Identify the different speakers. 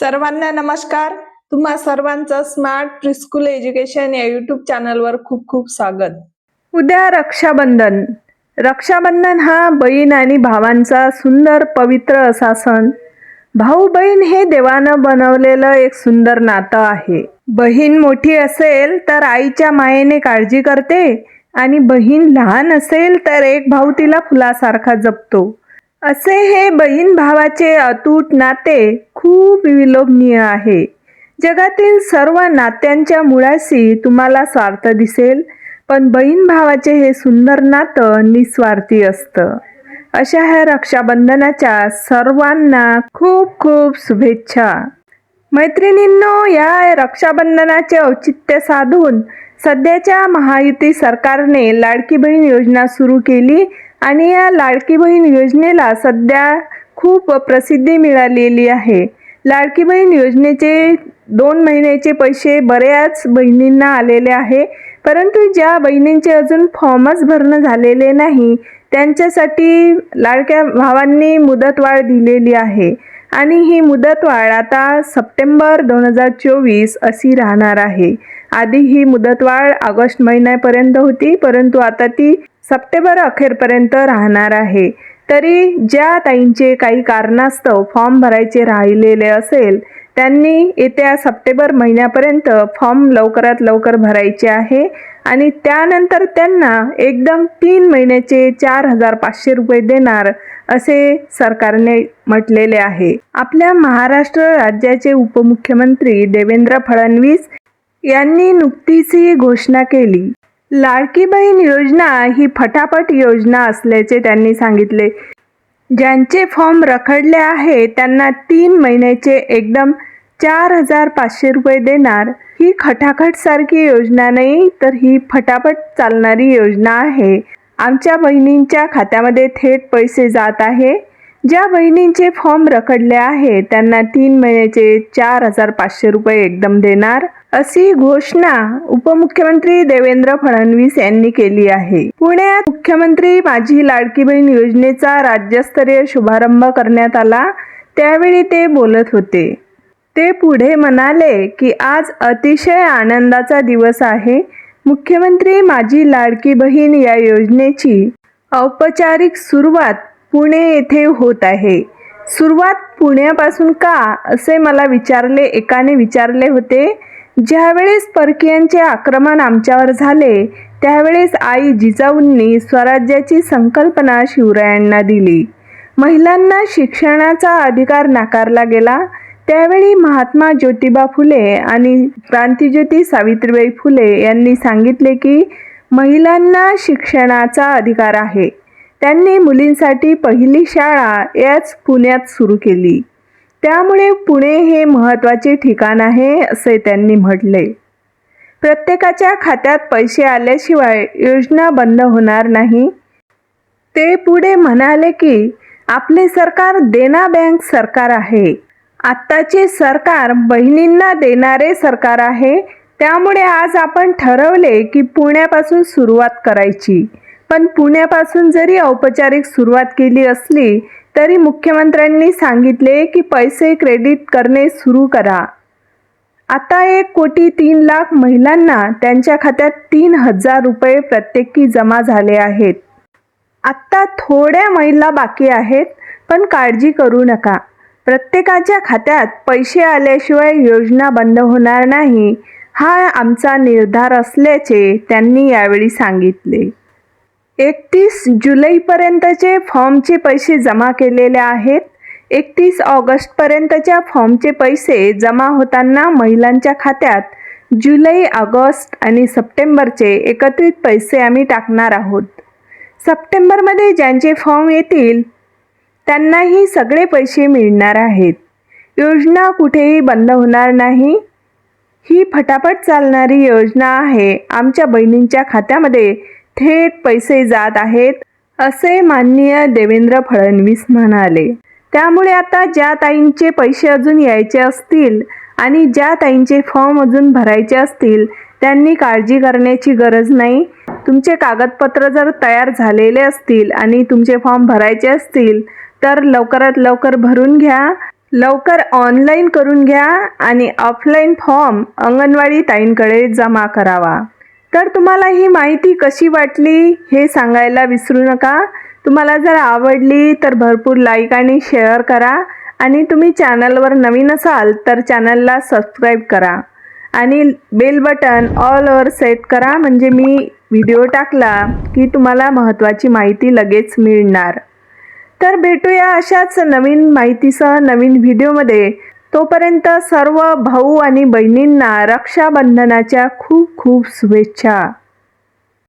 Speaker 1: सर्वांना नमस्कार. तुम्हा सर्वांचं स्मार्ट प्रिस्कूल एज्युकेशन या युट्यूब चॅनलवर खूप खूप स्वागत.
Speaker 2: उद्या रक्षाबंधन. रक्षाबंधन हा बहीण आणि भावांचा सुंदर पवित्र असा सण. भाऊ बहीण हे देवानं बनवलेलं एक सुंदर नातं आहे. बहीण मोठी असेल तर आईच्या मायेने काळजी करते आणि बहीण लहान असेल तर एक भाऊ तिला फुलासारखा जपतो. असे हे बहीण भावाचे अतूट नाते खूप विलोभनीय आहे. जगातील सर्व नात्यांच्या मुळाशी तुम्हाला स्वार्थ दिसेल पण बहीण भावाचे हे सुंदर नातं निस्वार्थी असतं. अशा ह्या रक्षाबंधनाच्या सर्वांना खूप खूप शुभेच्छा. मैत्रिणींनो या रक्षाबंधनाचे औचित्य साधून सध्याच्या महायुती सरकारने लाडकी बहीण योजना सुरू केली. आणि या लाडकी बहीण योजनेला सध्या खूप प्रसिद्धी मिळालेली आहे. लाडकी बहीण योजनेचे दोन महिन्याचे पैसे बऱ्याच बहिणींना आलेले आहे परंतु ज्या बहिणींचे अजून फॉर्मच भरणं झालेले नाही त्यांच्यासाठी लाडक्या भावांनी मुदतवाढ दिलेली आहे. आणि ही मुदतवाढ आता सप्टेंबर दोन हजार चोवीस अशी राहणार आहे. आधी ही मुदतवाढ ऑगस्ट महिन्यापर्यंत होती परंतु आता ती सप्टेंबर अखेरपर्यंत राहणार आहे. तरी ज्या ताईंचे काही कारणास्तव फॉर्म भरायचे राहिलेले असेल त्यांनी येत्या सप्टेंबर महिन्यापर्यंत फॉर्म लवकरात लवकर भरायचे आहे आणि त्यानंतर त्यांना एकदम तीन महिन्याचे चार हजार पाचशे रुपये देणार असे सरकारने म्हटलेले आहे. आपल्या महाराष्ट्र राज्याचे उपमुख्यमंत्री देवेंद्र फडणवीस यांनी नुकतीच ही घोषणा केली. लाडकी बहीण योजना ही फटाफट योजना असल्याचे त्यांनी सांगितले. ज्यांचे फॉर्म रखडले आहे त्यांना तीन महिन्याचे एकदम चार हजार पाचशे रुपये देणार. ही खटाखट सारखी योजना नाही तर ही फटाफट चालणारी योजना आहे. आमच्या बहिणींच्या खात्यामध्ये थेट पैसे जात आहे. ज्या बहिणींचे फॉर्म रखडले आहे त्यांना तीन महिन्याचे चार हजार पाचशे रुपये एकदम देणार. अशी घोषणा उपमुख्यमंत्री देवेंद्र फडणवीस यांनी केली आहे. पुण्यात मुख्यमंत्री माझी लाडकी बहीण योजनेचा राज्यस्तरीय शुभारंभ करण्यात आला. त्यावेळी ते बोलत होते. ते पुढे म्हणाले की आज अतिशय आनंदाचा दिवस आहे. मुख्यमंत्री माझी लाडकी बहीण या योजनेची औपचारिक सुरुवात पुणे येथे होत आहे. सुरुवात पुण्यापासून का? असे मला विचारले एकाने विचारले होते. ज्यावेळेस परकीयांचे आक्रमण आमच्यावर झाले त्यावेळेस आई जिजाऊंनी स्वराज्याची संकल्पना शिवरायांना दिली. महिलांना शिक्षणाचा अधिकार नाकारला गेला. त्यावेळी महात्मा ज्योतिबा फुले आणि क्रांतिज्योती सावित्रीबाई फुले यांनी सांगितले की महिलांना शिक्षणाचा अधिकार आहे. त्यांनी मुलींसाठी पहिली शाळा याच पुण्यात सुरू केली. त्यामुळे पुणे हे महत्त्वाचे ठिकाण आहे असे त्यांनी म्हटले. प्रत्येकाच्या खात्यात पैसे आल्याशिवाय योजना बंद होणार नाही. ते पुढे म्हणाले की आपले सरकार देना बँक सरकार आहे. आत्ताचे सरकार बहिणींना देणारे सरकार आहे. त्यामुळे आज आपण ठरवले की पुण्यापासून सुरुवात करायची. पण पुण्यापासून जरी औपचारिक सुरुवात केली असली तरी मुख्यमंत्र्यांनी सांगितले की पैसे क्रेडिट करणे सुरू करा. आता एक कोटी तीन लाख महिलांना त्यांच्या खात्यात तीन हजार रुपये प्रत्येकी जमा झाले आहेत. आत्ता थोड्या महिला बाकी आहेत पण काळजी करू नका. प्रत्येकाच्या खात्यात पैसे आल्याशिवाय योजना बंद होणार नाही हा आमचा निर्धार असल्याचे त्यांनी यावेळी सांगितले. एकतीस जुलैपर्यंतचे फॉर्मचे पैसे जमा केलेले आहेत. एकतीस ऑगस्टपर्यंतच्या फॉर्मचे पैसे जमा होताना महिलांच्या खात्यात जुलै ऑगस्ट आणि सप्टेंबरचे एकत्रित पैसे आम्ही टाकणार आहोत. सप्टेंबरमध्ये ज्यांचे फॉर्म येतील त्यांनाही सगळे पैसे मिळणार आहेत. योजना कुठेही बंद होणार नाही. ही फटाफट चालणारी योजना आहे. आमच्या बहिणींच्या खात्यामध्ये थेट पैसे जात आहेत असे माननीय देवेंद्र फडणवीस म्हणाले. त्यामुळे आता ज्या ताईंचे पैसे अजून यायचे असतील आणि ज्या ताईंचे फॉर्म अजून भरायचे असतील त्यांनी काळजी करण्याची गरज नाही. तुमचे कागदपत्र जर तयार झालेले असतील आणि तुमचे फॉर्म भरायचे असतील तर लवकरात लवकर भरून घ्या. लवकर ऑनलाईन करून घ्या आणि ऑफलाईन फॉर्म अंगणवाडी ताईंकडे जमा करावा. तर तुम्हाला ही माहिती कशी वाटली हे सांगायला विसरू नका. तुम्हाला जर आवडली तर भरपूर लाईक आणि शेअर करा. आणि तुम्ही चॅनलवर नवीन असाल तर चॅनलला सबस्क्राईब करा. आणि bell button all over set करा. म्हणजे मी व्हिडिओ टाकला की तुम्हाला महत्त्वाची माहिती लगेच मिळणार. तर भेटूया अशाच नवीन माहितीसह नवीन व्हिडिओमध्ये. तोपर्यंत सर्व भाऊ आणि बहिणींना रक्षाबंधनाच्या खूप खूप शुभेच्छा.